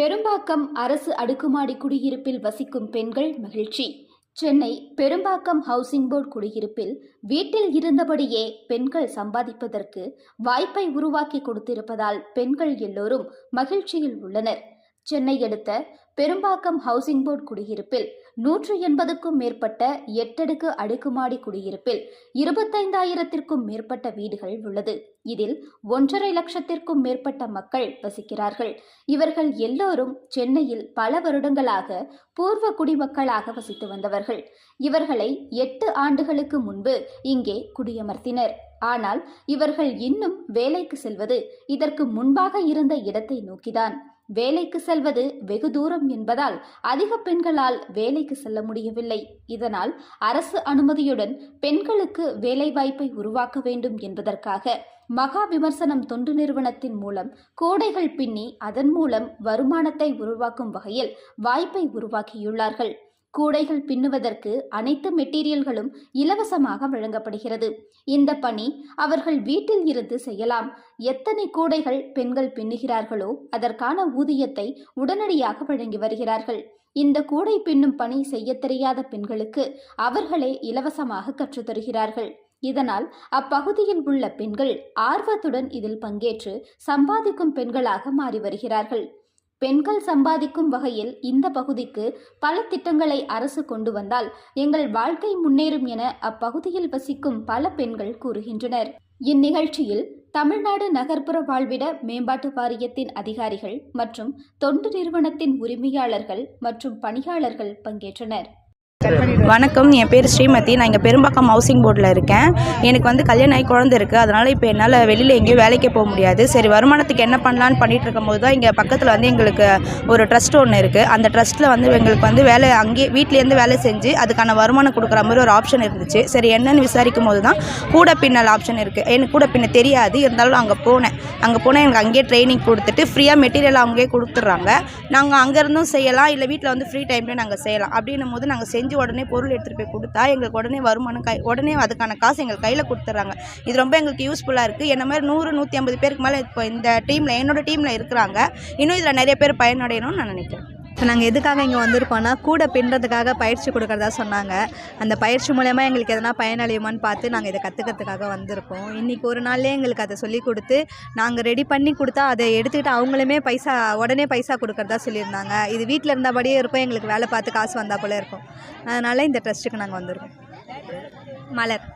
பெரும்பாக்கம் அரசு அடுக்குமாடி குடியிருப்பில் வசிக்கும் பெண்கள் மகிழ்ச்சி. சென்னை பெரும்பாக்கம் ஹவுசிங் போர்டு குடியிருப்பில் வீட்டில் இருந்தபடியே பெண்கள் சம்பாதிப்பதற்கு வாய்ப்பை உருவாக்கி கொடுத்திருப்பதால் பெண்கள் எல்லோரும் மகிழ்ச்சியில் உள்ளனர். சென்னை அடுத்த பெரும்பாக்கம் ஹவுசிங் போர்டு குடியிருப்பில் நூற்று எண்பதுக்கும் மேற்பட்ட எட்டடுக்கு அடுக்குமாடி குடியிருப்பில் இருபத்தைந்தாயிரத்திற்கும் மேற்பட்ட வீடுகள் உள்ளது. இதில் ஒன்றரை லட்சத்திற்கும் மேற்பட்ட மக்கள் வசிக்கிறார்கள். இவர்கள் எல்லோரும் சென்னையில் பல வருடங்களாக பூர்வ குடிமக்களாக வசித்து வந்தவர்கள். இவர்களை எட்டு ஆண்டுகளுக்கு முன்பு இங்கே குடியமர்த்தினர். ஆனால் இவர்கள் இன்னும் வேலைக்கு செல்வது இதற்கு முன்பாக இருந்த இடத்தை நோக்கிதான். வேலைக்கு செல்வது வெகு தூரம் என்பதால் அதிக பெண்களால் வேலைக்கு செல்ல முடியவில்லை. இதனால் அரசு அனுமதியுடன் பெண்களுக்கு வேலைவாய்ப்பை உருவாக்க வேண்டும் என்பதற்காக மகா விமர்சனம் தொண்டு நிறுவனத்தின் மூலம் கோடைகள் பின்னி அதன் மூலம் வருமானத்தை உருவாக்கும் வகையில் வாய்ப்பை உருவாக்கியுள்ளார்கள். கூடைகள் பின்னுவதற்கு அனைத்து மெட்டீரியல்களும் இலவசமாக வழங்கப்படுகிறது. இந்த பணி அவர்கள் வீட்டில் இருந்து செய்யலாம். எத்தனை கூடைகள் பெண்கள் பின்னுகிறார்களோ அதற்கான ஊதியத்தை உடனடியாக வழங்கி வருகிறார்கள். இந்த கூடை பின்னும் பணி செய்ய தெரியாத பெண்களுக்கு அவர்களே இலவசமாக கற்றுத்தருகிறார்கள் இதனால் அப்பகுதியில் உள்ள பெண்கள் ஆர்வத்துடன் இதில் பங்கேற்று சம்பாதிக்கும் பெண்களாக மாறி வருகிறார்கள். பெண்கள் சம்பாதிக்கும் வகையில் இந்த பகுதிக்கு பல திட்டங்களை அரசு கொண்டு வந்தால் எங்கள் வாழ்க்கை முன்னேறும் என அப்பகுதியில் வசிக்கும் பல பெண்கள் கூறுகின்றனர். இந்நிகழ்ச்சியில் தமிழ்நாடு நகர்ப்புற வாழ்விட மேம்பாட்டு வாரியத்தின் அதிகாரிகள் மற்றும் தொண்டு நிறுவனத்தின் உரிமையாளர்கள் மற்றும் பணியாளர்கள் பங்கேற்றனர். வணக்கம். என் பேர் ஸ்ரீமதி. நான் இங்கே பெரும்பாக்கம் ஹவுசிங் போர்டில் இருக்கேன். எனக்கு வந்து கல்யாணம் ஆகி குழந்தை இருக்குது அதனால் இப்போ என்னால் வெளியில் எங்கேயும் வேலைக்கு போக முடியாது. சரி வருமானத்துக்கு என்ன பண்ணலான்னு பண்ணிகிட்டு இருக்கும்போது தான் இங்கே பக்கத்தில் வந்து எங்களுக்கு ஒரு ட்ரஸ்ட் ஒன்று இருக்குது அந்த ட்ரஸ்ட்டில் வந்து எங்களுக்கு வந்து வேலை அங்கேயே வீட்லேருந்து வேலை செஞ்சு அதுக்கான வருமானம் கொடுக்குற மாதிரி ஒரு ஆப்ஷன் இருந்துச்சு. சரி என்னன்னு விசாரிக்கும் போது தான் கூட பின்னல் ஆப்ஷன் இருக்குது எனக்கு கூட பின்ன தெரியாது. இருந்தாலும் அங்கே போனேன். அங்கே போனால் எனக்கு அங்கேயே ட்ரைனிங் கொடுத்துட்டு ஃப்ரீயாக மெட்டீரியல் அவங்களே கொடுத்துட்றாங்க. நாங்கள் அங்கேருந்தும் செய்யலாம். இல்லை வீட்டில் வந்து ஃப்ரீ டைம்லேயும் நாங்கள் செய்யலாம். அப்படின்னும் போது நாங்கள் செஞ்சு உடனே பொருள் எடுத்துகிட்டு போய் கொடுத்தா எங்களுக்கு உடனே வருமானம் கை உடனே அதுக்கான காசு எங்கள் கையில் கொடுத்துட்றாங்க இது ரொம்ப எங்களுக்கு யூஸ்ஃபுல்லாக இருக்குது என்ன மாதிரி நூறு நூற்றி ஐம்பது பேருக்கு மேலே இப்போ இந்த டீமில் என்னோட டீமில் இருக்கிறாங்க. இன்னும் இதில் நிறைய பேர் பயனடையணும்னு நான் நினைக்கிறேன். நாங்கள் எதுக்காக இங்கே வந்திருக்கோம்னா கூட பின்னுறதுக்காக பயிற்சி கொடுக்கறதா சொன்னாங்க. அந்த பயிற்சி மூலயமா எங்களுக்கு எதனா பயனடையுமான்னு பார்த்து நாங்கள் இதை கற்றுக்கிறதுக்காக வந்திருக்கோம். இன்றைக்கி ஒரு நாள்லேயே எங்களுக்கு அதை சொல்லி கொடுத்து நாங்கள் ரெடி பண்ணி கொடுத்தா அதை எடுத்துக்கிட்டு அவங்களுமே பைசா உடனே பைசா கொடுக்குறதா சொல்லியிருந்தாங்க. இது வீட்டில் இருந்தபடியே இருக்கும் எங்களுக்கு வேலை பார்த்து காசு வந்தால் போல இருக்கும். அதனால் இந்த ட்ரஸ்ட்டுக்கு நாங்கள் வந்திருக்கோம். மலர்.